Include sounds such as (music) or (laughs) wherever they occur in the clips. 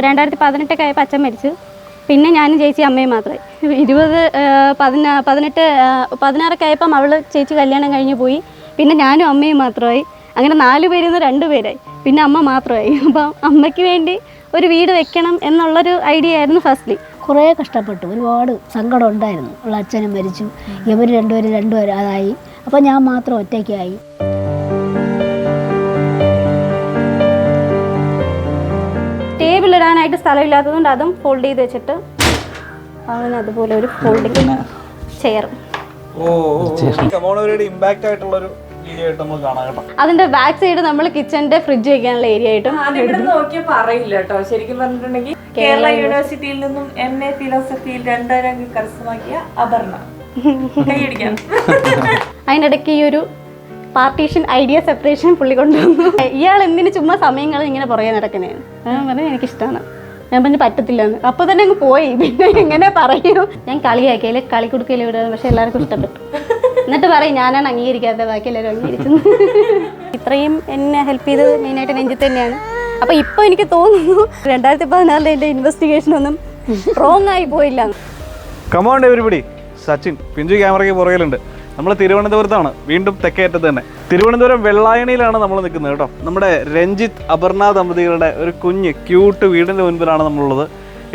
രണ്ടായിരത്തി പതിനെട്ടൊക്കെ ആയപ്പോൾ അച്ഛൻ മരിച്ചു. പിന്നെ ഞാനും ചേച്ചി അമ്മയും മാത്രമായി. ഇരുപത് പതിനാ പതിനെട്ട് പതിനാറൊക്കെ ആയപ്പം അവൾ ചേച്ചി കല്യാണം കഴിഞ്ഞ് പോയി. പിന്നെ ഞാനും അമ്മയും മാത്രമായി. അങ്ങനെ നാല് പേരിൽ നിന്ന് രണ്ട് പേരായി. പിന്നെ അമ്മ മാത്രമായി. അപ്പോൾ അമ്മയ്ക്ക് വേണ്ടി ഒരു വീട് വെക്കണം എന്നുള്ളൊരു ഐഡിയ ആയിരുന്നു ഫസ്റ്റ്ലി. കുറേ കഷ്ടപ്പെട്ടു. ഒരുപാട് സങ്കടം ഉണ്ടായിരുന്നു. ഉള്ള അച്ഛനും മരിച്ചു. ഇവർ രണ്ടുപേരും രണ്ടുപേരും അതായി. അപ്പോൾ ഞാൻ മാത്രം ഒറ്റയ്ക്കായി. ടേബിൾ സ്ഥലം സ്ഥലമില്ലാത്തതുകൊണ്ട് അതും ഫോൾഡ് ചെയ്ത് വെച്ചിട്ട് അവന് അതുപോലെ ഒരു ഫോൾഡിങ് ചെയർ ഇമ്പാക്റ്റ് ആയിട്ടുള്ള ഒരു അതിന്റെ ബാക്ക് സൈഡ് നമ്മൾ കിച്ചന്റെ ഫ്രിഡ്ജ് വെക്കാനുള്ള ഏരിയ ആയിട്ടും നോക്കിയപ്പോ കേട്ടോ. ശരിക്കും പറഞ്ഞിട്ടുണ്ടെങ്കിൽ കേരള യൂണിവേഴ്സിറ്റിയിൽ നിന്നും എം എ ഫിലോസഫിയിൽ രണ്ടരം കരസ്ഥമാക്കിയ അപർണ. കൈയടിക്കാം (laughs) അതിനിടയ്ക്ക് ഈ ഒരു പാർട്ടീഷൻ ഐഡിയ സെപ്പറേഷൻ പുള്ളി കൊണ്ടുവന്നു. ഇയാൾ എന്തിനു ചുമ്മാ സമയങ്ങൾ ഇങ്ങനെ പുറകെ നടക്കണേ? ഞാൻ പറഞ്ഞു എനിക്കിഷ്ടമാണ് ഞാൻ പറഞ്ഞു പറ്റത്തില്ല എന്ന് തന്നെ അങ്ങ് പോയി. പിന്നെ എങ്ങനെ പറയൂ? ഞാൻ കളിയാക്കിയാൽ കളി കൊടുക്കൽ വിടാൻ പക്ഷെ എല്ലാവർക്കും ഇഷ്ടപ്പെട്ടു. എന്നിട്ട് പറയും ഞാനാണ് അംഗീകരിക്കാത്ത ബാക്കി എല്ലാവരും അംഗീകരിച്ചു ഇത്രയും എന്നെ ഹെൽപ്പ് ചെയ്തത് മെയിനായിട്ട് രഞ്ജിത്ത് തന്നെയാണ്. അപ്പോൾ ഇപ്പോൾ എനിക്ക് തോന്നുന്നു രണ്ടായിരത്തി പതിനാറിലെ എന്റെ ഇൻവെസ്റ്റിഗേഷൻ ഒന്നും റോങ് ആയി പോയില്ല. കമോണ്ട് സച്ചിൻ പിഞ്ചു ക്യാമറയ്ക്ക് പുറകിലുണ്ട്. നമ്മൾ തിരുവനന്തപുരത്താണ്. വീണ്ടും തെക്കേറ്റത്ത് തന്നെ. തിരുവനന്തപുരം വെള്ളായണിയിലാണ് നമ്മൾ നിൽക്കുന്നത് കേട്ടോ. നമ്മുടെ രഞ്ജിത്ത് അപർണ ദമ്പതികളുടെ ഒരു കുഞ്ഞ് ക്യൂട്ട് വീടിന്റെ മുൻപിലാണ് നമ്മളുള്ളത്.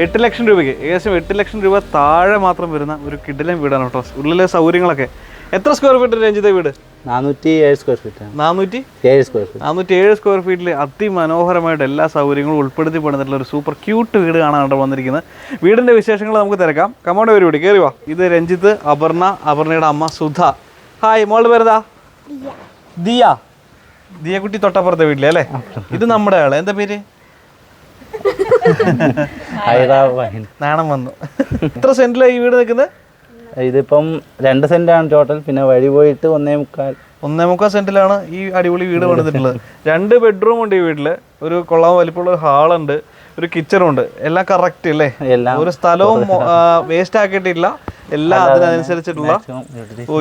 എട്ട് ലക്ഷം രൂപയ്ക്ക് ഏകദേശം എട്ട് ലക്ഷം രൂപ താഴെ മാത്രം വരുന്ന ഒരു കിടിലൻ വീടാണ് കേട്ടോ. ഉള്ളിലെ സൗകര്യങ്ങളൊക്കെ എത്ര സ്ക്വയർ ഫീറ്റ് രഞ്ജിത്തെ വീട്? നാനൂറ്റി ഏഴ് സ്ക്വയർ ഫീറ്റ് ആണ്. നാനൂറ്റി? ഏഴ് സ്ക്വയർ ഫീറ്റ് നാനൂറ്റി ഏഴ് സ്ക്വയർ ഫീറ്റിൽ അതിമനോഹരമായിട്ട് എല്ലാ സൗകര്യങ്ങളും ഉൾപ്പെടുത്തി പണിതിട്ടുള്ള ഒരു സൂപ്പർ ക്യൂട്ട് വീട് കാണാനാണ് വന്നിരിക്കുന്നത്. വീടിന്റെ വിശേഷങ്ങൾ നമുക്ക് തിരക്കാം. കമ്മോടെ പരിപാടി കയറി വാ. ഇത് രഞ്ജിത്ത് അപർണ അപർണയുടെ അമ്മ സുധ. ഹായ് മോളുടെ പേരെന്താ? ദിയ. ദിയക്കുട്ടി തൊട്ടപ്പുറത്തെ വീട്ടിലെ അല്ലേ? ഇത് നമ്മുടെ ആൾ. എന്താ പേര്? നാണം വന്നു. എത്ര സെന്റിലാണ് ഈ വീട് നിൽക്കുന്നത്? ഇതിപ്പം രണ്ട് സെന്റാണ് ടോട്ടൽ പിന്നെ വഴി പോയിട്ട് ഒന്നേ മുക്കാൽ. ഒന്നേ മുക്കാൽ സെന്റിലാണ് ഈ അടിപൊളി വീട് പണിതിട്ടുള്ളത്. രണ്ട് ബെഡ്റൂം ഉണ്ട് ഈ വീട്ടിൽ. ഒരു കൊള്ളാൻ വലിപ്പമുള്ള ഒരു ഹാളുണ്ട് ഒരു കിച്ചണും ഉണ്ട്. എല്ലാം കറക്റ്റ് അല്ലേ? എല്ലാം ഒരു സ്ഥലവും വേസ്റ്റ് ആക്കിയിട്ടില്ല. എല്ലാം അതിനനുസരിച്ചിട്ടുള്ള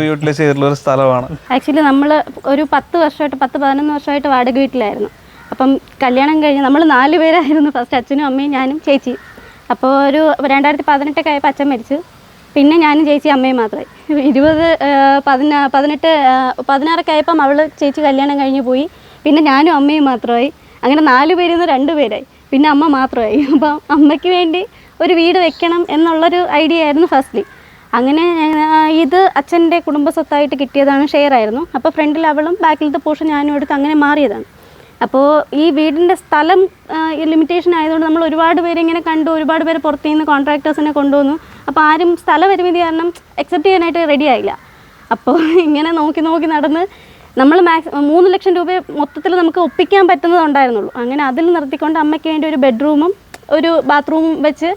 യൂട്ടിലൈസ് ചെയ്തിട്ടുള്ള ഒരു സ്ഥലമാണ്. ആക്ച്വലി നമ്മൾ ഒരു പത്ത് വർഷമായിട്ട് പത്ത് പതിനൊന്ന് വർഷമായിട്ട് വാടക വീട്ടിലായിരുന്നു. അപ്പം കല്യാണം കഴിഞ്ഞ് നമ്മൾ നാല് പേരായിരുന്നു ഫസ്റ്റ് അച്ഛനും അമ്മയും ഞാനും ചേച്ചി. അപ്പോൾ ഒരു രണ്ടായിരത്തി പതിനെട്ടൊക്കെ ആയപ്പോൾ അച്ഛൻ മരിച്ചു. പിന്നെ ഞാനും ചേച്ചി അമ്മയും മാത്രമായി ഇരുപത് പതിനാ പതിനെട്ട് പതിനാറൊക്കെ ആയപ്പം അവൾ ചേച്ചി കല്യാണം കഴിഞ്ഞ് പോയി. പിന്നെ ഞാനും അമ്മയും മാത്രമായി. അങ്ങനെ നാല് പേരിൽ നിന്ന് രണ്ട് പേരായി. പിന്നെ അമ്മ മാത്രമായി. അപ്പം അമ്മയ്ക്ക് വേണ്ടി ഒരു വീട് വെക്കണം എന്നുള്ളൊരു ഐഡിയ ആയിരുന്നു ഫസ്റ്റ്ലി അങ്ങനെ ഇത് അച്ഛന്റെ കുടുംബ സ്വത്തായിട്ട് കിട്ടിയതാണ് ഷെയർ ആയിരുന്നു അപ്പോൾ ഫ്രണ്ടിൽ അവളും ബാക്കിലത്തെ പോർഷൻ ഞാനും എടുത്ത് അങ്ങനെ മാറിയതാണ്. അപ്പോൾ ഈ വീടിന്റെ സ്ഥലം ലിമിറ്റേഷൻ ആയതുകൊണ്ട് നമ്മൾ ഒരുപാട് പേരിങ്ങനെ കണ്ടു ഒരുപാട് പേര് പുറത്തു നിന്ന് കോൺട്രാക്ടേഴ്സിനെ കൊണ്ടുവന്നു. അപ്പോൾ ആരും സ്ഥല പരിമിതി കാരണം അക്സെപ്റ്റ് ചെയ്യാനായിട്ട് റെഡി ആയില്ല. അപ്പോൾ ഇങ്ങനെ നോക്കി നോക്കി നടന്ന് നമ്മൾ മാക്സ് മൂന്ന് ലക്ഷം രൂപ മൊത്തത്തിൽ നമുക്ക് ഒപ്പിക്കാൻ പറ്റുന്നതുണ്ടായിരുന്നുള്ളൂ അങ്ങനെ അതിൽ നിർത്തിക്കൊണ്ട് അമ്മയ്ക്ക് വേണ്ടി ഒരു ബെഡ്റൂമും ഒരു ബാത്റൂമും വെച്ച്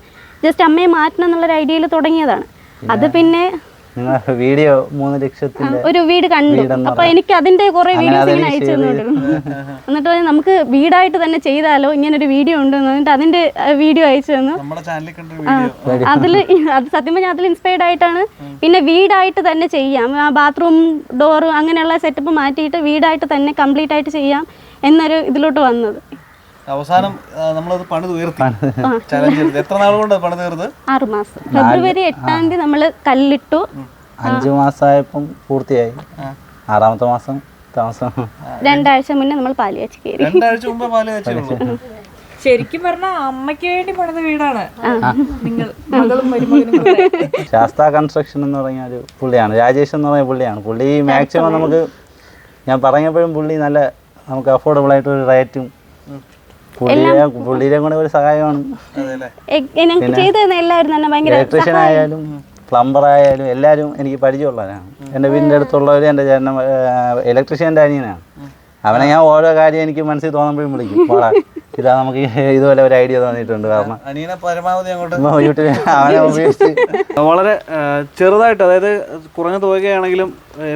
ജസ്റ്റ് അമ്മയെ മാറ്റണം എന്നുള്ളൊരു ഐഡിയയിൽ തുടങ്ങിയതാണ്. അത് പിന്നെ നിങ്ങൾ വീഡിയോ മൂന്ന് ലക്ഷത്തിന്റെ ഒരു വീട് കണ്ടു. അപ്പൊ എനിക്ക് അതിന്റെ കുറെ വീഡിയോസ് ഇങ്ങനെ അയച്ചു share തന്നുകൊണ്ടിരുന്നു. (laughs) എന്നിട്ട് നമുക്ക് വീടായിട്ട് തന്നെ ചെയ്താലോ? ഇങ്ങനെ ഒരു വീഡിയോ ഉണ്ട് എന്നിട്ട് അതിന്റെ വീഡിയോ അയച്ചു തന്നു. നമ്മുടെ ചാനലിൽ കണ്ട ആ, അതിൽ (laughs) അത് സത്യം പറഞ്ഞാൽ അതിൽ ഇൻസ്പയർഡ് ആയിട്ടാണ്. പിന്നെ വീടായിട്ട് തന്നെ ചെയ്യാം. ആ ബാത്റൂം ഡോറ് അങ്ങനെയുള്ള സെറ്റപ്പ് മാറ്റിയിട്ട് വീടായിട്ട് തന്നെ കംപ്ലീറ്റ് ആയിട്ട് ചെയ്യാം എന്നൊരു ഇതിലോട്ട് വന്നത്. അവസാനം നമ്മൾ നമ്മളത് പണി തീർത്തി ചലഞ്ച് എത്ര നാൾ കൊണ്ട് പണി തീർത്ത്? ആറ് മാസം. ഫെബ്രുവരി എട്ടാം തീയതി നമ്മൾ കല്ലിട്ടു. അഞ്ച് മാസമായപ്പം പൂർത്തിയായി. ആറാമത്തെ മാസം താമസം രണ്ടാഴ്ച മുന്നേ നമ്മൾ പാലിയാച്ച് കയറി. രണ്ടാഴ്ച മുമ്പ് പാൽ വെച്ചുള്ളൂ ശരിക്കും പറഞ്ഞാൽ അമ്മയ്ക്ക് വേണ്ടി പണിത വീടാണ്. നിങ്ങൾ മകളും മരുമകനും കൂടെ. ശാസ്ത കൺസ്ട്രക്ഷൻ എന്ന് പറഞ്ഞ ഒരു പുള്ളിയാണ്. രാജേഷ് എന്ന് പറഞ്ഞ പുള്ളിയാണ്. പുള്ളി മാക്സിമം നമുക്ക് ഞാൻ പറഞ്ഞപ്പോഴും പുള്ളി നല്ല നമുക്ക് അഫോർഡബിൾ ആയിട്ട് ഒരു റേറ്റും പുള്ളിയുടെ കൂടെ ഒരു സഹായമാണ്. അതെല്ലേ? എ- ഞങ്ങൾക്ക് ചെയ്തു തന്ന എല്ലാവരും തന്നെ ഭയങ്കര ഇലക്ട്രീഷ്യൻ ആയാലും പ്ലംബർ ആയാലും എല്ലാവരും എനിക്ക് പരിചയമുള്ളവരാണ്. എന്റെ വീടിന്റെ അടുത്തുള്ളവർ എന്റെ ചേട്ടൻ ഇലക്ട്രീഷ്യന്റെ അനിയനാണ്. അവനെ ഞാൻ ഓരോ കാര്യം എനിക്ക് മനസ്സിൽ തോന്നുമ്പോഴും വിളിക്കും. പോടാ ഇതാ നമുക്ക് ഇതുപോലെ ഒരു ഐഡിയ തോന്നിയിട്ടുണ്ട് കാരണം അനിയനെ പരമാവധി അങ്ങോട്ട് അവനെ ഉപയോഗിച്ച് (laughs) വളരെ ചെറുതായിട്ട് അതായത് കുറഞ്ഞ തുകയാണെങ്കിലും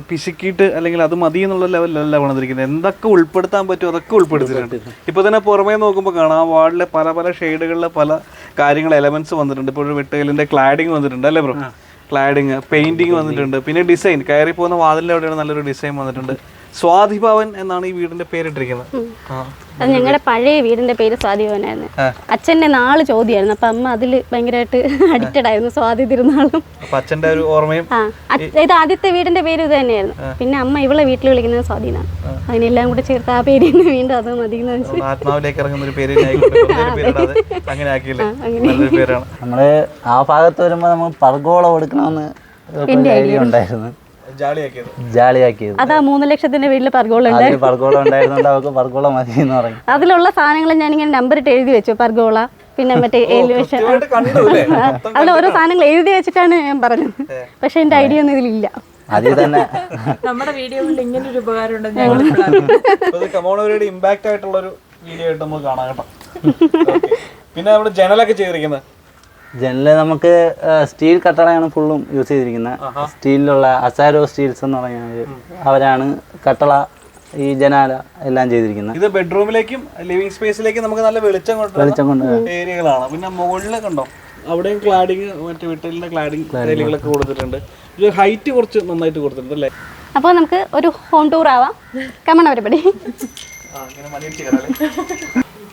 പിശുക്കിയിട്ട് അല്ലെങ്കിൽ അത് മതി എന്നുള്ള ലെവലിലല്ല വന്നിരിക്കുന്നത്. എന്തൊക്കെ ഉൾപ്പെടുത്താൻ പറ്റുമോ അതൊക്കെ ഉൾപ്പെടുത്തിയിട്ടുണ്ട്. ഇപ്പൊ തന്നെ പുറമേ നോക്കുമ്പോൾ കാണാം ആ വാർഡിലെ പല പല ഷെയ്ഡുകളിലെ പല കാര്യങ്ങൾ എലമെന്റ്സ് വന്നിട്ടുണ്ട്. ഇപ്പോൾ ഒരു വെട്ടുകലിന്റെ ക്ലാഡിങ് വന്നിട്ടുണ്ട് അല്ലേ ബ്രോ ക്ലാഡിങ് പെയിന്റിങ് വന്നിട്ടുണ്ട്. പിന്നെ ഡിസൈൻ കയറി പോകുന്ന വാതിലിന്റെ അവിടെയാണ് നല്ലൊരു ഡിസൈൻ വന്നിട്ടുണ്ട്. സ്വാതിഭവൻ എന്നാണ് ഈ വീടിന്റെ പേരിട്ടിരിക്കുന്നത്. അത് ഞങ്ങളുടെ പഴയ വീടിന്റെ പേര് സ്വാതിഭവനായിരുന്നു അച്ഛന്റെ നാൾ ചോദ്യമായിരുന്നു അപ്പൊ അമ്മ അതിൽ ഭയങ്കരമായിട്ട് അഡിക്റ്റഡ് ആയിരുന്നു സ്വാതി തിരുനാളും. അച്ഛന്റെ ഒരു ഓർമ്മയും ഇത് ആദ്യത്തെ വീടിന്റെ പേര് ഇത് തന്നെയായിരുന്നു. പിന്നെ അമ്മ ഇവളെ വീട്ടിൽ വിളിക്കുന്നത് സ്വാധീനാണ് അതിനെല്ലാം കൂടെ ചേർത്ത് ആ പേര് വീണ്ടും അത് മതി ആത്മാവിലേക്ക് ഇറങ്ങുന്ന ഒരു പേര് അങ്ങനെ ആക്കിയില്ലേ? നല്ലൊരു പേരാണ്. നമ്മൾ ആ ഭാഗത്ത് വരുമ്പോ നമ്മൾ പർഗോള ഐഡിയ ഉണ്ടായിരുന്നു. ജാളിയാക്കിയത്. അതാ മൂന്ന് ലക്ഷത്തിന്റെ വീട്ടിൽ പർഗോളുണ്ട് അതിൽ പർഗോള ഉണ്ടായിരുന്നുകൊണ്ട് അവർക്ക് പർഗോള മതി എന്ന് പറഞ്ഞു. അതിലുള്ള സാധനങ്ങൾ ഞാൻ ഇങ്ങനെ നമ്പർ ഇട്ട് എഴുതി വെച്ചു പർഗോള പിന്നെ മറ്റേ എലിവേഷൻ (laughs) അതിൽ ഓരോ സാധനങ്ങൾ എഴുതി വെച്ചിട്ടാണ് ഞാൻ പറഞ്ഞത്. പക്ഷെ എന്റെ ഐഡിയ ഒന്നും ഇതിലില്ല. അതിൽ തന്നെ നമ്മുടെ വീഡിയോകളിൽ ഇങ്ങനെ ഒരു ഉപകാരം ഉണ്ടെന്ന് കമോണവരുടെ ആയിട്ടുള്ള ഒരു വീഡിയോ ആയിട്ട് നമുക്ക് കാണാം കേട്ടോ. പിന്നെ നമ്മുടെ ജനലൊക്കെ ചെയ്തിരിക്കുന്നത്. ജനൽ നമുക്ക് സ്റ്റീൽ കട്ടളയാണ് ഫുള്ളും യൂസ് ചെയ്തിരിക്കുന്നത്. സ്റ്റീലിലുള്ള അസാരോ സ്റ്റീൽസ് എന്ന് പറയുന്നത് അവരാണ് കട്ടള ഈ ജനാല എല്ലാം ചെയ്തിരിക്കുന്നത്. ഇത് ബെഡ്റൂമിലേക്കും ലിവിംഗ് സ്പേസിലേക്കും നമുക്ക് നല്ല വെളിച്ചം കൊണ്ട് വെളിച്ചം കൊണ്ട് ഏരിയകളാണ്. പിന്നെ മുകളിലൊക്കെ ഉണ്ടോ അവിടെയും ക്ലാഡിങ് മറ്റേ വീട്ടിലെ ക്ലാഡിങ് ഏരിയകളൊക്കെ കൊടുത്തിട്ടുണ്ട്. ഇത് ഹൈറ്റ് കുറച്ച് നന്നായിട്ട് കൊടുത്തിട്ടുണ്ട് അല്ലേ? അപ്പോൾ നമുക്ക് ഒരു ഹോം ടൂർ ആവാം. കമണ പരിപാടി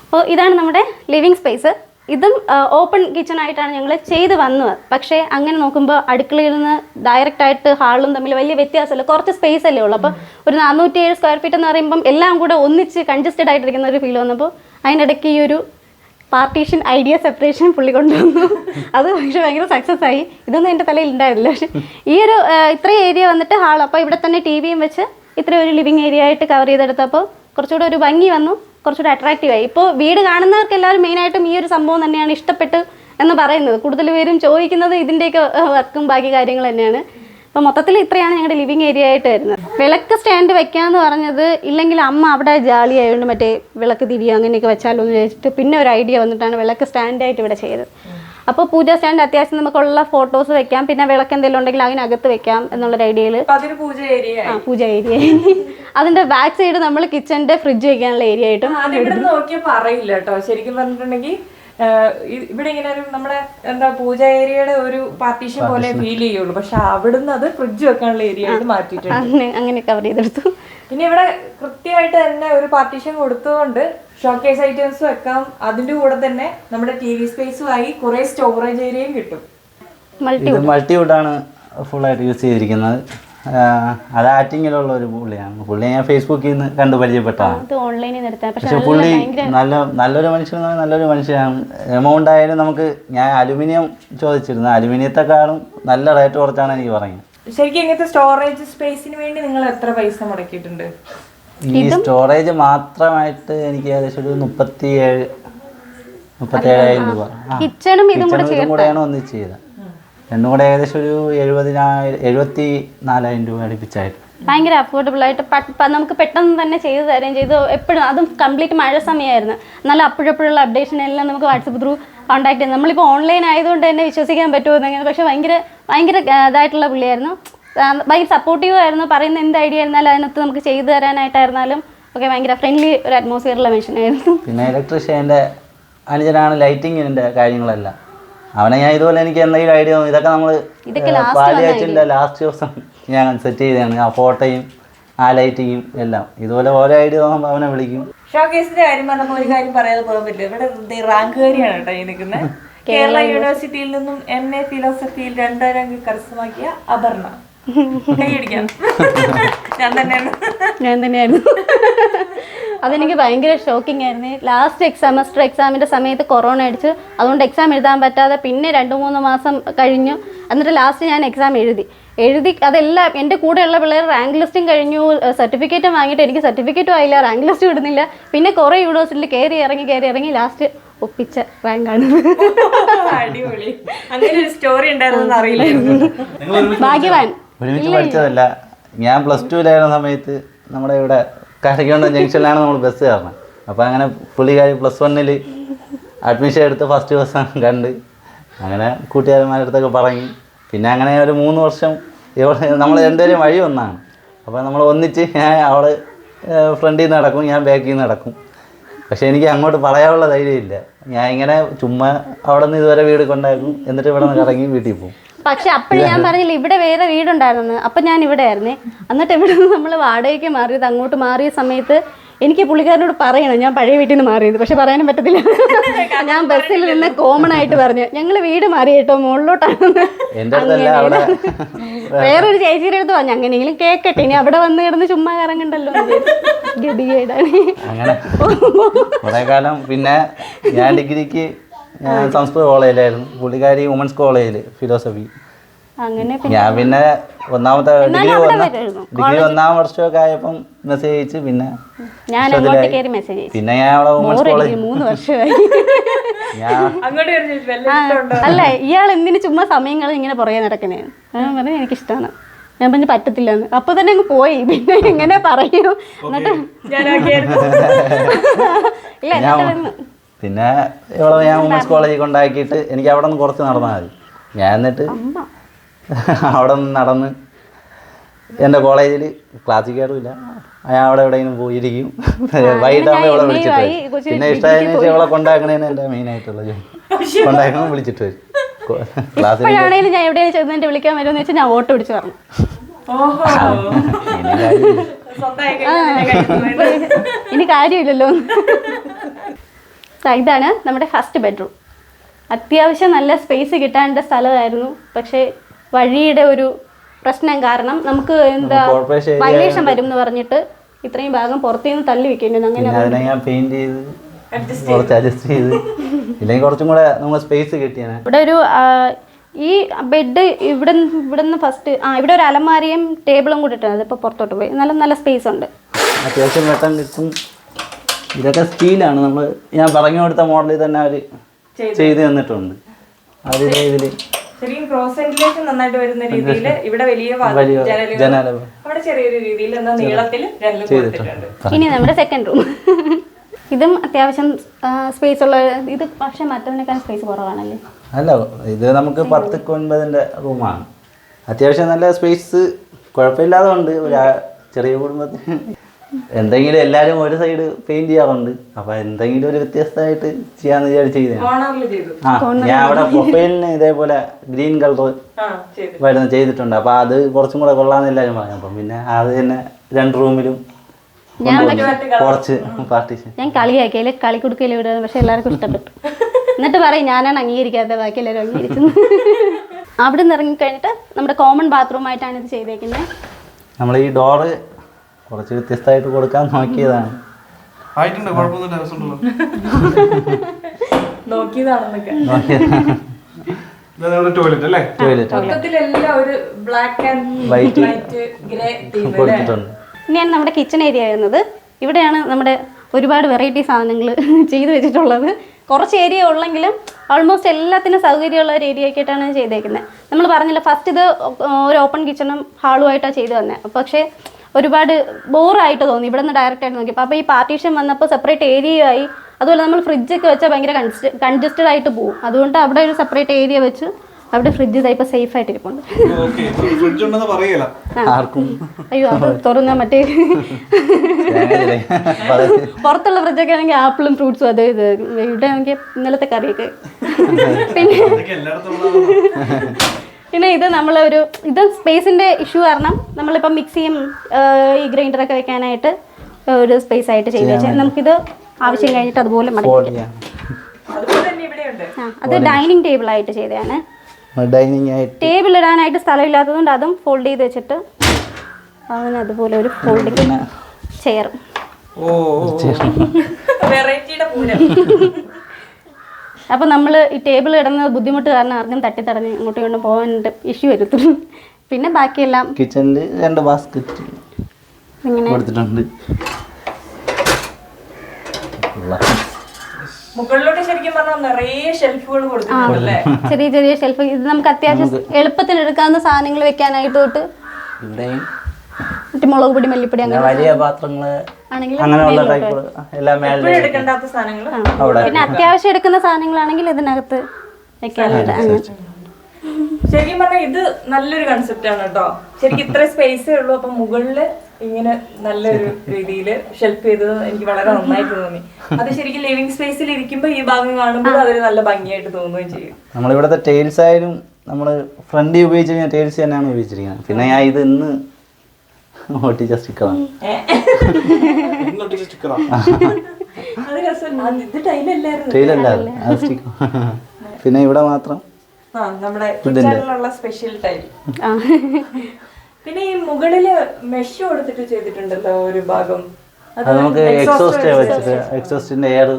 അപ്പോൾ ഇതാണ് നമ്മുടെ ലിവിംഗ് സ്പേസ് ഇതും ഓപ്പൺ കിച്ചൺ ആയിട്ടാണ് ഞങ്ങൾ ചെയ്ത് വന്നത്. പക്ഷേ അങ്ങനെ നോക്കുമ്പോൾ അടുക്കളയിൽ നിന്ന് ഡയറക്റ്റ് ആയിട്ട് ഹാളും തമ്മിൽ വലിയ വ്യത്യാസമല്ല. കുറച്ച് സ്പേസ് അല്ലേ ഉള്ളൂ. അപ്പോൾ ഒരു നാനൂറ്റി ഏഴ് സ്ക്വയർ ഫീറ്റ് എന്ന് പറയുമ്പം എല്ലാം കൂടെ ഒന്നിച്ച് കൺജസ്റ്റഡ് ആയിട്ടിരിക്കുന്ന ഒരു ഫീൽ വന്നപ്പോൾ അതിനിടയ്ക്ക് ഈ ഒരു പാർട്ടീഷൻ ഐഡിയ സെപ്പറേഷൻ പുള്ളി കൊണ്ടുവന്നു. അത് പക്ഷേ ഭയങ്കര സക്സസ് ആയി. ഇതൊന്നും എന്റെ തലയിൽ ഉണ്ടായിരുന്നില്ല. പക്ഷേ ഈ ഒരു ഇത്രയും ഏരിയ വന്നിട്ട് ഹാൾ. അപ്പോൾ ഇവിടെ തന്നെ ടി വിയും വെച്ച് ഇത്രയും ഒരു ലിവിങ് ഏരിയ ആയിട്ട് കവർ ചെയ്തെടുത്തപ്പോൾ കുറച്ചുകൂടെ ഒരു ഭംഗി വന്നു. കുറച്ചുകൂടെ അട്രാക്റ്റീവായി ഇപ്പോൾ വീട് കാണുന്നവർക്ക് എല്ലാവരും മെയിനായിട്ടും ഈ ഒരു സംഭവം തന്നെയാണ് ഇഷ്ടപ്പെട്ട് എന്ന് പറയുന്നത്. കൂടുതൽ പേരും ചോദിക്കുന്നത് ഇതിന്റെയൊക്കെ വർക്കും ബാക്കി കാര്യങ്ങൾ തന്നെയാണ്. അപ്പോൾ മൊത്തത്തിൽ ഇത്രയാണ് ഞങ്ങളുടെ ലിവിങ് ഏരിയ ആയിട്ട് വരുന്നത്. വിളക്ക് സ്റ്റാൻഡ് വെക്കാന്ന് പറഞ്ഞത് ഇല്ലെങ്കിൽ അമ്മ അവിടെ ജാലി ആയതുകൊണ്ട് മറ്റേ വിളക്ക് തിരിയോ അങ്ങനെയൊക്കെ വെച്ചാലോ എന്ന് ചോദിച്ചിട്ട് പിന്നെ ഒരു ഐഡിയ വന്നിട്ടാണ് വിളക്ക് സ്റ്റാൻഡായിട്ട് ഇവിടെ ചെയ്തത്. അപ്പോൾ പൂജ സ്റ്റാൻഡ് അത്യാവശ്യം നമുക്കുള്ള ഫോട്ടോസ് വെക്കാം. പിന്നെ വിളക്ക് എന്തെങ്കിലും ഉണ്ടെങ്കിൽ അതിനകത്ത് വെക്കാം എന്നുള്ളൊരു ഐഡിയയിൽ അപ്പൊ പൂജ ഏരിയ ആ പൂജ ഏരിയ അതിന്റെ ബാക്ക് സൈഡ് നമ്മൾ കിച്ചന്റെ ഫ്രിഡ്ജ് വെക്കാനുള്ള ഏരിയ ആയിട്ടും നോക്കിയപ്പോ അറിയില്ല കേട്ടോ. ശരിക്കും പറഞ്ഞിട്ടുണ്ടെങ്കിൽ ഇവിടെ ഇങ്ങനെ ഒരു നമ്മുടെ എന്താ പൂജ ഏരിയയുടെ ഒരു പാർട്ടീഷൻ പോലെ ഫീൽ ചെയ്യുള്ളൂ. പക്ഷെ അവിടുന്ന് അത് ഫ്രിഡ്ജ് വെക്കാനുള്ള ഏരിയ ആയിട്ട് മാറ്റിയിട്ടുണ്ട്. അങ്ങനെ അങ്ങനെ കവർ ചെയ്തെടുത്തു. പിന്നെ ഇവിടെ കൃത്യമായിട്ട് തന്നെ ഒരു പാർട്ടീഷൻ കൊടുത്തുകൊണ്ട് ഷോക്കേസ് ഐറ്റംസ് വെക്കാം. അതിന്റെ കൂടെ തന്നെ നമ്മുടെ ടി വി സ്പേസുമായി കുറെ സ്റ്റോറേജ് ഏരിയയും കിട്ടും. മൾട്ടി ഇത് മൾട്ടിവുഡാണ് ഫുള്ളായിട്ട് യൂസ് ചെയ്തിരിക്കുന്നത്. അത് ആറ്റിങ്ങിലുള്ള ഒരു പുള്ളിയാണ്. പുള്ളി ഞാൻ ഫേസ്ബുക്കിൽ നിന്ന് കണ്ടു പരിചയപ്പെട്ടതാണ്. ഇത് ഓൺലൈനിൽ നിന്ന് പക്ഷെ പക്ഷെ പുള്ളി നല്ല നല്ലൊരു മനുഷ്യൻ നല്ലൊരു മനുഷ്യനാണ്. എമൗണ്ട് ആയാലും നമുക്ക് ഞാൻ അലുമിനിയം ചോദിച്ചിരുന്നു അലുമിനിയത്തെക്കാളും നല്ല റേറ്റ് കുറച്ചാണ് എനിക്ക് പറയുന്നത്. ശരിക്കും ഇങ്ങനത്തെ സ്റ്റോറേജ് സ്പേസിന് വേണ്ടി നിങ്ങൾ എത്ര പൈസ മുടക്കിയിട്ടുണ്ട്? ഈ സ്റ്റോറേജ് മാത്രമായിട്ട് എനിക്ക് ഏകദേശം ഒരു മുപ്പത്തി ഏഴ് മുപ്പത്തി ഏഴായിരം രൂപ. കിച്ചണും ഇതും കൂടെ കൂടെയാണ് ഒന്നിച്ച് ചെയ്തത്. രണ്ടും കൂടെ ഏകദേശം ഒരു എഴുപതിനായിരം എഴുപത്തി നാലായിരം രൂപ അടുപ്പിച്ചായിരുന്നു ഭയങ്കര അഫോർഡബിൾ ആയിട്ട് നമുക്ക് പെട്ടെന്ന് തന്നെ ചെയ്തു തരുകയും ചെയ്തു. എപ്പോഴും അതും കംപ്ലീറ്റ് മഴ സമയമായിരുന്നു. എന്നാലും അപ്പോഴപ്പോഴുള്ള അപ്ഡേഷൻ എല്ലാം നമുക്ക് വാട്സപ്പ് ത്രൂ കോൺടാക്ട് ചെയ്യുന്നത് നമ്മളിപ്പോൾ ഓൺലൈൻ ആയതുകൊണ്ട് തന്നെ വിശ്വസിക്കാൻ പറ്റുമോ എന്നെങ്ങനെ പക്ഷെ ഭയങ്കര ഭയങ്കര ഇതായിട്ടുള്ള പുള്ളിയായിരുന്നു. ഭയങ്കര സപ്പോർട്ടീവ് ആയിരുന്നു. പറയുന്ന എന്ത് ഐഡിയ ആയിരുന്നാലും അതിനകത്ത് നമുക്ക് ചെയ്തു തരാനായിട്ടായിരുന്നാലും ഒക്കെ ഭയങ്കര ഫ്രണ്ട്ലി ഒരു അറ്റ്മോസ്ഫിയറുള്ള മനുഷ്യനായിരുന്നു. പിന്നെ ഇലക്ട്രീഷ്യന്റെ അനുജനാണ് ലൈറ്റിങ്ങിന്റെ കാര്യങ്ങളെല്ലാം. അവനെ ഞാൻ ഇതുപോലെ എനിക്ക് എന്തെങ്കിലും ഐഡിയ ഇതൊക്കെ നമ്മൾ പാലിയാച്ചിന്റെ ലാസ്റ്റ് ദിവസം ഞാൻ സെറ്റ് ചെയ്തതാണ്. ആ ഫോട്ടോയും ആ ലൈറ്റിങ്ങും എല്ലാം. ഇതുപോലെ ഓരോ ഐഡിയ തോന്നുമ്പോൾ അവനെ വിളിക്കും. ഷോക്കേസിന്റെ കാര്യം പറഞ്ഞപ്പോൾ ഒരു കാര്യം പറയാതെ പോകാൻ പറ്റില്ല. ഇവിടെ ദേ റാങ്കുകാരിയാണ് കേട്ടോ ഈ നിൽക്കുന്നത് കേരള യൂണിവേഴ്സിറ്റിയിൽ നിന്നും എം എ ഫിലോസഫിയിൽ രണ്ടാം റാങ്ക് കരസ്ഥമാക്കിയ അപർണ. ഞാൻ തന്നെയാണ് ഞാൻ തന്നെയായിരുന്നു. അതെനിക്ക് ഭയങ്കര ഷോക്കിംഗ് ആയിരുന്നു. ലാസ്റ്റ് എക്സാം സെമസ്റ്റർ എക്സാമിന്റെ സമയത്ത് കൊറോണ അടിച്ച് അതുകൊണ്ട് എക്സാം എഴുതാൻ പറ്റാതെ പിന്നെ രണ്ട് മൂന്ന് മാസം കഴിഞ്ഞു. എന്നിട്ട് ലാസ്റ്റ് ഞാൻ എക്സാം എഴുതി. എഴുതി അതെല്ലാം എന്റെ കൂടെയുള്ള പിള്ളേർ റാങ്ക് ലിസ്റ്റും കഴിഞ്ഞു. സർട്ടിഫിക്കറ്റും വാങ്ങിയിട്ട് എനിക്ക് സർട്ടിഫിക്കറ്റും ആയില്ല റാങ്ക് ലിസ്റ്റ് ഇടുന്നില്ല. പിന്നെ കുറേ യൂണിവേഴ്സിറ്റിയിൽ കയറി ഇറങ്ങി കയറി ഇറങ്ങി ലാസ്റ്റ് ഒപ്പിച്ച റാങ്കാണ് അടിപൊളി. അങ്ങനെ ഒരു സ്റ്റോറി അറിയില്ലായിരുന്നു ഭാഗ്യവാൻ. ഒരുമിച്ച് പഠിച്ചതല്ല. ഞാൻ പ്ലസ് ടുവിലായിരുന്ന സമയത്ത് നമ്മുടെ ഇവിടെ കാരക്കോണ്ട ജംഗ്ഷനിലാണ് നമ്മൾ ബസ് കയറണം അപ്പോൾ അങ്ങനെ പുള്ളിക്കാരി പ്ലസ് വണ്ണിൽ അഡ്മിഷൻ എടുത്ത് ഫസ്റ്റ് ദിവസം കണ്ട്. അങ്ങനെ കൂട്ടുകാരന്മാരുടെ അടുത്തൊക്കെ പറഞ്ഞു പിന്നെ അങ്ങനെ ഒരു മൂന്ന് വർഷം ഇവിടെ നമ്മൾ രണ്ടുപേരും വഴി ഒന്നാണ് അപ്പോൾ നമ്മൾ ഒന്നിച്ച് ഞാൻ അവൾ ഫ്രണ്ടിൽ നിന്ന് നടക്കും ഞാൻ ബാക്കിൽ നിന്ന് നടക്കും. പക്ഷേ എനിക്ക് അങ്ങോട്ട് പറയാനുള്ള ധൈര്യമില്ല. ഞാൻ ഇങ്ങനെ ചുമ്മാ അവിടെ നിന്ന് ഇതുവരെ വീട് കൊണ്ടാക്കും എന്നിട്ട് ഇവിടെ നിന്ന് കറങ്ങി വീട്ടിൽ പോകും. പക്ഷെ അപ്പോഴും ഞാൻ പറഞ്ഞില്ല ഇവിടെ വേറെ വീടുണ്ടായിരുന്നു. അപ്പൊ ഞാൻ ഇവിടെ ആയിരുന്നേ. എന്നിട്ട് ഇവിടെ നിന്ന് നമ്മൾ വാടകയ്ക്ക് മാറിയത് അങ്ങോട്ട് മാറിയ സമയത്ത് എനിക്ക് പുള്ളിക്കാരനോട് പറയണം ഞാൻ പഴയ വീട്ടിൽ നിന്ന് മാറിയത്. പക്ഷെ പറയാനും പറ്റത്തില്ല. ഞാൻ ബസ്സിൽ നിന്ന് കോമൺ ആയിട്ട് പറഞ്ഞു ഞങ്ങൾ വീട് മാറി കേട്ടോ മുകളിലോട്ടാണ് വേറൊരു ചേച്ചിയുടെ അടുത്ത് പറഞ്ഞു അങ്ങനെയെങ്കിലും കേക്കട്ടെ ഇനി അവിടെ വന്ന് കിടന്ന് ചുമ്മാ കറങ്ങണ്ടല്ലോ. ഗതികേടാണ്. അങ്ങനെ. കാലം പിന്നെ ഞാൻ ഡിഗ്രിക്ക് സംസ്കൃത കോളേജിലായിരുന്നു. പുള്ളിക്കാരി വുമൻസ് കോളേജിൽ ഫിലോസഫി അങ്ങനെ പിന്നെ ഞാൻ പിന്നെ ഒന്നാമത്തെ ഡിഗ്രി ഡിഗ്രി ഒന്നാം വർഷമൊക്കെ ആയപ്പം മെസ്സേജ് അയച്ച് പിന്നെ ഞാൻ അങ്ങോട്ട് കയറി മെസ്സേജ് ചെയ്തു പിന്നെ ഞാൻ അവളെ വുമൻസ് കോളേജ് മൂന്ന് വർഷമായി. (laughs) അല്ല ഇയാൾ എന്തിനു ചുമ്മാ സമയങ്ങൾ ഇങ്ങനെ പുറകെ നടക്കണേ? ഞാൻ പറഞ്ഞു എനിക്കിഷ്ടമാണ് ഞാൻ പറഞ്ഞു പറ്റത്തില്ല അപ്പൊ തന്നെ അങ്ങ് പോയി. പിന്നെ എങ്ങനെ പറയൂ? എന്നിട്ട് ഇല്ല ഞാൻ എന്നിട്ട് പിന്നെ ഇവിടെ ഞാൻ വുമൻസ് കോളേജിൽ കൊണ്ടാക്കിയിട്ട് എനിക്ക് അവിടെ നിന്ന് കുറച്ച് നടന്നാൽ മതി. ഞാൻ എന്നിട്ട് (laughs) അവിടെ നിന്ന് നടന്ന് എന്റെ കോളേജിൽ ക്ലാസ്സിൽ കയറില്ല ഞാൻ അവിടെ എവിടെയെങ്കിലും പോയിരിക്കും. (laughs) വൈകിട്ടാകുമ്പോൾ ഇവിടെ വിളിച്ചിട്ട് വരും. പിന്നെ ഇഷ്ടമായതിനു ഇവിടെ കൊണ്ടാക്കണേന്ന് എന്റെ മെയിനായിട്ടുള്ള ജോലി. കൊണ്ടാക്കണം വിളിച്ചിട്ട് വരും. ക്ലാസ്സിൽ ഞാൻ എവിടെയാണ് ചെന്നിട്ട് വിളിക്കാൻ വരുമെന്ന് വെച്ചാൽ ഞാൻ ഓട്ടോ പിടിച്ച് പറഞ്ഞു ഓഹോ. ഇനി കാര്യമില്ലല്ലോ. ഇതാണ് നമ്മുടെ ഫസ്റ്റ് ബെഡ്റൂം അത്യാവശ്യം നല്ല സ്പേസ് കിട്ടാനുള്ള സ്ഥലമായിരുന്നു. പക്ഷേ വഴിയുടെ ഒരു പ്രശ്നം കാരണം നമുക്ക് എന്താ വൈലേഷൻ വരും എന്ന് പറഞ്ഞിട്ട് ഇത്രയും ഭാഗം പുറത്തുനിന്ന് തള്ളി വെക്കേണ്ടി വന്നു. അങ്ങനെ ഞാൻ പെയിന്റ് ചെയ്ത് കുറച്ച് അഡ്ജസ്റ്റ് ചെയ്ത്. ഇല്ലെങ്കിൽ കുറച്ചും കൂടെ നമുക്ക് സ്പേസ് കിട്ടിയാണ് ഇവിടെ ഒരു ഈ ബെഡ് ഇവിടെ ഇവിടെ നിന്ന് ഫസ്റ്റ് ആ ഇവിടെ ഒരു അലമാരയും ടേബിളും കൂടി ഇട്ടാണ് ഇപ്പോൾ പുറത്തോട്ട് പോയി. നല്ല നല്ല സ്പേസ് ഉണ്ട്. അത്യാവശ്യം വെട്ടം കിട്ടും. ഇതൊക്കെ സ്റ്റീലാണ്. നമ്മൾ ഞാൻ പറഞ്ഞു കൊടുത്ത മോഡലിൽ തന്നെ അവർ ചെയ്ത്. തന്നിട്ടുണ്ട്. അതിലെ ഇതിൽ ശരിക്കും ക്രോസ് വെന്റിലേഷൻ നന്നായിട്ട് വരുന്ന രീതിയിൽ ഇവിടെ വലിയ ജനാല അവിടെ ചെറിയൊരു രീതിയിൽ എന്നാ നീളത്തിൽ ജനലും കൊടുത്തിട്ടുണ്ട്. ഇനി നമ്മുടെ സെക്കൻഡ് റൂം (laughs) ഇതും അത്യാവശ്യം സ്പേസ് ഉള്ള ഇത് പക്ഷെ മറ്റതിനേക്കാൾ സ്പേസ് കുറവാണല്ലേ? അല്ല ഇത് നമുക്ക് പത്ത് ഒൻപതിന്റെ റൂമാണ് അത്യാവശ്യം നല്ല സ്പേസ് കുഴപ്പമില്ലാതെ ഉണ്ട്. ഒരു ചെറിയ കുടുംബത്തിന്. എന്തെങ്കിലും എല്ലാരും ഒരു സൈഡ് പെയിന്റ് ചെയ്യാറുണ്ട്. അപ്പൊ എന്തെങ്കിലും ഒരു വ്യത്യസ്തമായിട്ട് ചെയ്യാന്ന് വിചാരിച്ച് ചെയ്തതാണ് കോർണറിൽ ചെയ്തു. ആ ഞാൻ അവിടെ പ്രൊഫൈലിന് ഇതേപോലെ ഗ്രീൻ കളർ ആ ചെയ്തു. വരുന്ന ചെയ്തിട്ടുണ്ട്. അപ്പൊ അത് കുറച്ചും കൂടെ കൊള്ളാന്ന് എല്ലാവരും പറഞ്ഞു. അപ്പം പിന്നെ അത് തന്നെ രണ്ട് റൂമിലും കുറച്ച് പാർട്ടീഷൻ ഞാൻ കളിയാക്കിയാൽ കളിക്കുടുക്കയിൽ വിടുന്നത് പക്ഷെ എല്ലാവർക്കും ഇഷ്ടപ്പെട്ടു. എന്നിട്ട് പറയും ഞാനാണ് അംഗീകരിക്കാത്ത ബാക്കി എല്ലാവരും അംഗീകരിച്ചു. (laughs) അവിടെ നിന്ന് ഇറങ്ങി കഴിഞ്ഞിട്ട് നമ്മുടെ കോമൺ ബാത്റൂം ആയിട്ടാണ് ഇത് ചെയ്തേക്കുന്നത് നമ്മൾ ഈ ഡോറ് കുറച്ച് വ്യത്യസ്തമായിട്ട് കൊടുക്കാൻ നോക്കിയതാണ്. ആയിട്ടുണ്ട് കുഴപ്പമൊന്നുമില്ല രസമുണ്ടല്ലോ. (laughs) നോക്കിയതാണെന്നൊക്കെ. നോക്കിയതാണ് ഇത് നമ്മുടെ ടോയ്ലറ്റ് അല്ലേ? ടോയ്ലറ്റ് മൊത്തത്തിലെല്ലാം ഒരു black and white grey theme അല്ലേ? ഇനിയാണ് നമ്മുടെ കിച്ചൺ ഏരിയ വരുന്നത്. ഇവിടെയാണ് നമ്മുടെ ഒരുപാട് വെറൈറ്റി സാധനങ്ങൾ ചെയ്തു വെച്ചിട്ടുള്ളത്. കുറച്ച് ഏരിയ ഉള്ളെങ്കിലും ഓൾമോസ്റ്റ് എല്ലാത്തിനും സൗകര്യമുള്ള ഒരു ഏരിയ ആയിട്ടാണ് ചെയ്തേക്കുന്നത്. നമ്മൾ പറഞ്ഞില്ല ഫസ്റ്റ് ഇത് ഒരു ഓപ്പൺ കിച്ചണും ഹാളുമായിട്ടാണ് ചെയ്തു തന്നെ പക്ഷേ ഒരുപാട് ബോറായിട്ട് തോന്നി. ഇവിടെ നിന്ന് ഡയറക്റ്റ് ആയിട്ട് നോക്കിയപ്പോൾ അപ്പോൾ ഈ പാർട്ടീഷൻ വന്നപ്പോൾ സെപ്പറേറ്റ് ഏരിയ ആയി. അതുപോലെ നമ്മൾ ഫ്രിഡ്ജൊക്കെ വെച്ചാൽ ഭയങ്കര കൺജസ്റ്റഡ് ആയിട്ട് പോകും അതുകൊണ്ട് അവിടെ ഒരു സെപ്പറേറ്റ് ഏരിയ വെച്ച് അവിടെ ഫ്രിഡ്ജ് ഇതാ ഇപ്പോൾ സേഫ് ആയിട്ട് ഇരിപ്പുണ്ട്. ഓക്കെ ഫ്രിഡ്ജ് ഉണ്ടെന്ന് പറയല ആർക്കും. അയ്യോ അത് തുറന്ന മറ്റേ പുറത്തുള്ള ഫ്രിഡ്ജൊക്കെ ആണെങ്കിൽ ആപ്പിളും ഫ്രൂട്ട്സും അത് ഇത് ഇവിടെ ആണെങ്കിൽ ഇന്നലത്തെ കറിയൊക്കെ. പിന്നെ പിന്നെ ഇത് നമ്മൾ ഒരു ഇത് സ്പേസിന്റെ ഇഷ്യൂ കാരണം നമ്മളിപ്പോൾ മിക്സിയും ഈ ഗ്രൈൻഡറൊക്കെ വെക്കാനായിട്ട് ഒരു സ്പേസ് ആയിട്ട് ചെയ്ത് വെച്ചാൽ നമുക്കിത് ആവശ്യം കഴിഞ്ഞിട്ട് അതുപോലെ മടക്കി അത് ഡൈനിങ് ടേബിൾ ആയിട്ട് ചെയ്തതാണ്. ഡൈനിങ് ആയിട്ട്. ടേബിൾ ഇടാനായിട്ട് സ്ഥലം ഇല്ലാത്തതുകൊണ്ട് അതും ഫോൾഡ് ചെയ്ത് വെച്ചിട്ട് അതിന് അതുപോലെ ഒരു ഫോൾഡിങ് ചെയർ ഓ വെറൈറ്റിയുടെ (laughs) പൂരം. (laughs) അപ്പോൾ നമ്മൾ ഈ ടേബിൾ ഇടുന്ന ബുദ്ധിമുട്ട് കാരണം ആർക്കും തട്ടിത്തടഞ്ഞ് തടഞ്ഞ് ഇങ്ങോട്ടും പോകാനായിട്ട് ഇഷ്യൂ വരുത്തും പിന്നെ ബാക്കിയെല്ലാം കിച്ചണിൽ രണ്ട് ബാസ്ക്കറ്റ് ഇങ്ങനെ കൊടുത്തിട്ടുണ്ട്. മുകളിലോട്ട് ശരിക്കും പറഞ്ഞാൽ നിറയെ ഷെൽഫുകൾ കൊടുത്തിട്ടുണ്ടല്ലേ ചെറിയ ചെറിയ ഷെൽഫ് ഇത് നമുക്ക് അത്യാവശ്യം എളുപ്പത്തിൽ എടുക്കാവുന്ന സാധനങ്ങൾ വെക്കാനായിട്ട് തൊട്ട് ഇവിടെയും മറ്റേ മുളക് പൊടി മല്ലിപ്പൊടി അങ്ങനെ വലിയ പാത്രങ്ങൾ അങ്ങനെയുള്ള ടൈപ്പ് എല്ലാം പിന്നെ അത്യാവശ്യം എടുക്കുന്ന സാധനങ്ങളാണെങ്കിൽ ഇതിനകത്ത് വെക്കാറുണ്ട്. അങ്ങനെ. ശരിക്കും പറഞ്ഞാൽ ഇത് നല്ലൊരു കൺസെപ്റ്റ് ആണ് കേട്ടോ ശരിക്കും ഇത്ര സ്പേസേ ഉള്ളൂ അപ്പൊ മുകളിൽ ഇങ്ങനെ നല്ലൊരു രീതിയിൽ ഷെൽഫ് ചെയ്തത് എനിക്ക് വളരെ നന്നായിട്ട് തോന്നി. അത് ശരിക്കും ലിവിംഗ് സ്പേസിൽ ഇരിക്കുമ്പോൾ ഈ ഭാഗം കാണുമ്പോൾ അതൊരു നല്ല ഭംഗിയായിട്ട് തോന്നുകയും ചെയ്യും. നമ്മളിവിടുത്തെ ടൈൽസ് ആയാലും നമ്മൾ ഫ്രണ്ടിൽ കഴിഞ്ഞാൽ ടൈൽസ് തന്നെയാണ് ഉപയോഗിച്ചിരിക്കുന്നത്. പിന്നെ ഞാൻ ഇത് ഇന്ന് (laughs) ഒട്ടിച്ച സ്റ്റിക്കറാണ് (laughs) ടൈലല്ലായിരുന്നു. അത് സ്റ്റിക്കർ (laughs) പിന്നെ ഇവിടെ മാത്രം ആ നമ്മുടെ കിച്ചണിലുള്ള സ്പെഷ്യൽ ടൈൽ. പിന്നെ ഈ മുകളിൽ മെഷ് കൊടുത്തിട്ട് ചെയ്തിട്ടുണ്ടല്ലോ ഒരു ഭാഗം. അത് നമുക്ക് എക്സോസ്റ്റ് വെച്ചിട്ട് എക്സോസ്റ്റിന്റെ എയർ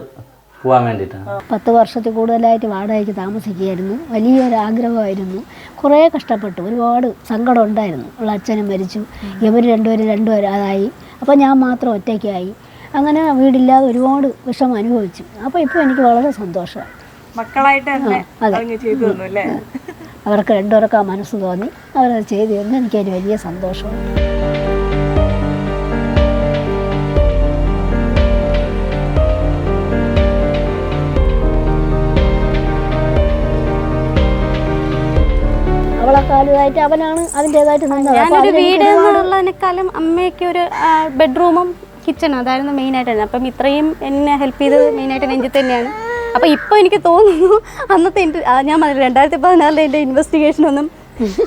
പോവാൻ വേണ്ടിയിട്ടാണ് പത്ത് വർഷത്തിൽ കൂടുതലായിട്ട് വാടകയ്ക്ക് താമസിക്കുകയായിരുന്നു. വലിയൊരു ആഗ്രഹമായിരുന്നു. കുറേ കഷ്ടപ്പെട്ടു. ഒരുപാട് സങ്കടം ഉണ്ടായിരുന്നു. ഉള്ള അച്ഛനും മരിച്ചു. ഇവർ രണ്ടുപേരും രണ്ടുപേരും അതായി. അപ്പോൾ ഞാൻ മാത്രം ഒറ്റയ്ക്കായി. അങ്ങനെ വീടില്ലാതെ ഒരുപാട് വിഷമം അനുഭവിച്ചു. അപ്പോൾ ഇപ്പോൾ എനിക്ക് വളരെ സന്തോഷമാണ് മക്കളായിട്ട് അവർക്ക് രണ്ടുപേർക്ക് ആ മനസ്സ് തോന്നി. അവരത് ചെയ്തു തന്നെ. എനിക്കതിന് വലിയ സന്തോഷമാണ് അവളെക്കാലുമായിട്ട് അവനാണ് അതിന്റെതായിട്ട് നിന്നത്. ഞാനൊരു വീട് എന്നുള്ളതിനേക്കാളും അമ്മയ്ക്ക് ഒരു ബെഡ്റൂമും കിച്ചണും അതായിരുന്നു മെയിനായിട്ട് അപ്പം ഇത്രയും എന്നെ ഹെൽപ്പ് ചെയ്തത് മെയിൻ മെയിനായിട്ട് നെഞ്ചിത്ത് തന്നെയാണ്. അപ്പോൾ ഇപ്പോൾ എനിക്ക് തോന്നുന്നു അന്നത്തെ ഞാൻ പറഞ്ഞു രണ്ടായിരത്തി പതിനാറിലെ എന്റെ ഇൻവെസ്റ്റിഗേഷൻ ഒന്നും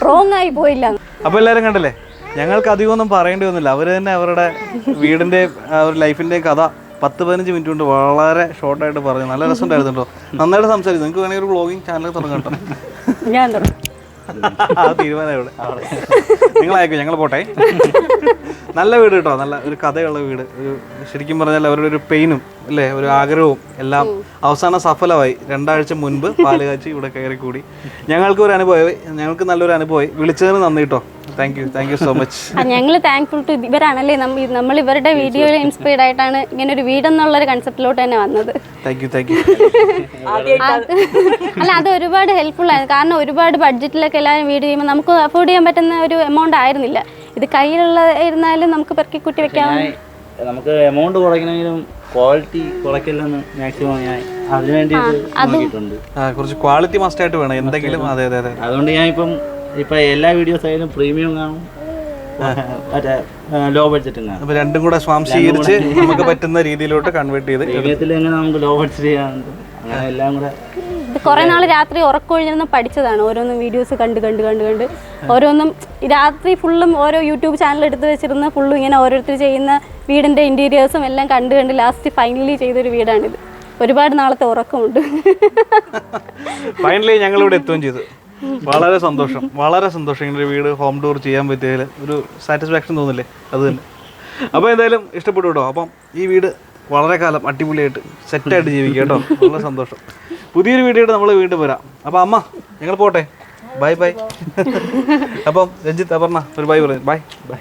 റോങ് ആയി പോയില്ല. അപ്പോൾ എല്ലാവരും കണ്ടല്ലേ? ഞങ്ങൾക്ക് അധികമൊന്നും പറയേണ്ടി വന്നില്ല. അവർ തന്നെ അവരുടെ വീടിന്റെ ലൈഫിന്റെ കഥ പത്ത് പതിനഞ്ച് മിനിറ്റ് കൊണ്ട് വളരെ ഷോർട്ടായിട്ട് പറഞ്ഞു. നല്ല രസം ഉണ്ടായിരുന്നുണ്ടോ നന്നായിട്ട് സംസാരിച്ചു. നിങ്ങൾക്ക് വേണമെങ്കിൽ ഒരു വ്ളോഗിങ് ചാനൽ തുടങ്ങാം കേട്ടോ. ഞാൻ തുടങ്ങും. ഇവിടെ നിങ്ങളയക്കും ഞങ്ങൾ പോട്ടെ. നല്ല വീട് കേട്ടോ. നല്ല ഒരു കഥയുള്ള വീട്. ഒരു ശരിക്കും പറഞ്ഞാൽ അവരുടെ ഒരു പെയിനും അല്ലേ? ഒരു ആഗ്രഹവും എല്ലാം അവസാനം സഫലമായി. രണ്ടാഴ്ച മുൻപ് പാൽ കാച്ചി ഇവിടെ കയറി കൂടി ഞങ്ങൾക്ക് ഒരു അനുഭവമായി. ഞങ്ങൾക്ക് നല്ലൊരു അനുഭവമായി. വിളിച്ചതിന് നന്ദി കേട്ടോ thank you thank you so much ഞങ്ങൾ താങ്ക്ഫുൾ ടു ഇവരാണല്ലേ? നമ്മ നമ്മൾ ഇവരുടെ വീഡിയോയിൽ ഇൻസ്പയർഡ് ആയിട്ടാണ് ഇങ്ങനെ ഒരു വീടെന്നുള്ളൊരു കൺസെപ്റ്റിലോട്ട് തന്നെ വന്നത്. താങ്ക് യു താങ്ക് യു അല്ല അത് ഒരുപാട് ഹെൽപ്ഫുൾ ആയിരുന്നു കാരണം ഒരുപാട് ബഡ്ജറ്റിലൊക്കെ എല്ലാവരും വീട് ചെയ്യുമ്പോൾ നമുക്ക് അഫോർഡ് ചെയ്യാൻ പറ്റുന്ന ഒരു എമൗണ്ട് ആയിരുന്നില്ല. ഇത് കയ്യിലുള്ള ഇരുന്നാലും നമുക്ക് പെറുക്കി കുട്ടി വെക്കാം. നമുക്ക് എമൗണ്ട് കുറയ്ക്കണമെങ്കിലും ക്വാളിറ്റി കുറയ്ക്കില്ലെന്ന് മാക്സിമം ഞാൻ അതിനു വേണ്ടിയിട്ട് നോക്കിയിട്ടുണ്ട്. ആ കുറച്ച് ക്വാളിറ്റി മസ്റ്റായിട്ട് വേണം. എന്തെങ്കിലും അതെ അതെ അതെ. അതുകൊണ്ട് ഞാൻ ഇപ്പം ഇപ്പം എല്ലാ വീഡിയോസ് ആയാലും പ്രീമിയം കാണും. മറ്റേ ലോ ബഡ്ജറ്റും കാണും. അപ്പോൾ രണ്ടും കൂടെ സ്വാംശീകരിച്ച് നമുക്ക് പറ്റുന്ന രീതിയിലോട്ട് കൺവേർട്ട് ചെയ്ത് പ്രീമിയത്തിൽ എങ്ങനെ നമുക്ക് ലോ ബഡ്ജറ്റ് ചെയ്യാനുണ്ട്? അങ്ങനെ എല്ലാം കൂടെ ഇത് കുറേ നാൾ രാത്രി ഉറക്കൊഴിഞ്ഞിരുന്ന് പഠിച്ചതാണ്. ഓരോന്നും വീഡിയോസ് കണ്ട് കണ്ട് കണ്ട് കണ്ട്. ഓരോന്നും രാത്രി ഫുള്ളും ഓരോ യൂട്യൂബ് ചാനൽ എടുത്ത് വെച്ചിരുന്ന് ഫുള്ളും ഇങ്ങനെ ഓരോരുത്തർ ചെയ്യുന്ന വീടിന്റെ ഇന്റീരിയേഴ്സും എല്ലാം കണ്ട് കണ്ട് ലാസ്റ്റ് ഫൈനലി ചെയ്തൊരു വീടാണിത്. ഒരുപാട് നാളത്തെ ഉറക്കമുണ്ട്. ഫൈനലി ഞങ്ങൾ ഇവിടെ എത്തുകയും ചെയ്തു. വളരെ സന്തോഷം. വളരെ സന്തോഷം. ഇങ്ങനെ വീട് ഹോം ടൂർ ചെയ്യാൻ പറ്റിയതിൽ ഒരു സാറ്റിസ്ഫാക്ഷൻ തോന്നില്ലേ? അത് തന്നെ. അപ്പോൾ എന്തായാലും ഇഷ്ടപ്പെട്ടു കേട്ടോ. അപ്പം ഈ വീട് വളരെ കാലം അടിപൊളിയായിട്ട് സെറ്റായിട്ട് ജീവിക്കുക കേട്ടോ. വളരെ സന്തോഷം. പുതിയൊരു വീഡിയോ നമ്മൾ വീണ്ടും വരാം. അപ്പം അമ്മ ഞങ്ങൾ പോട്ടെ. ബൈ ബൈ അപ്പം രഞ്ജിത്ത് അപർണ ഒരു ബൈ പറയും ബൈ ബൈ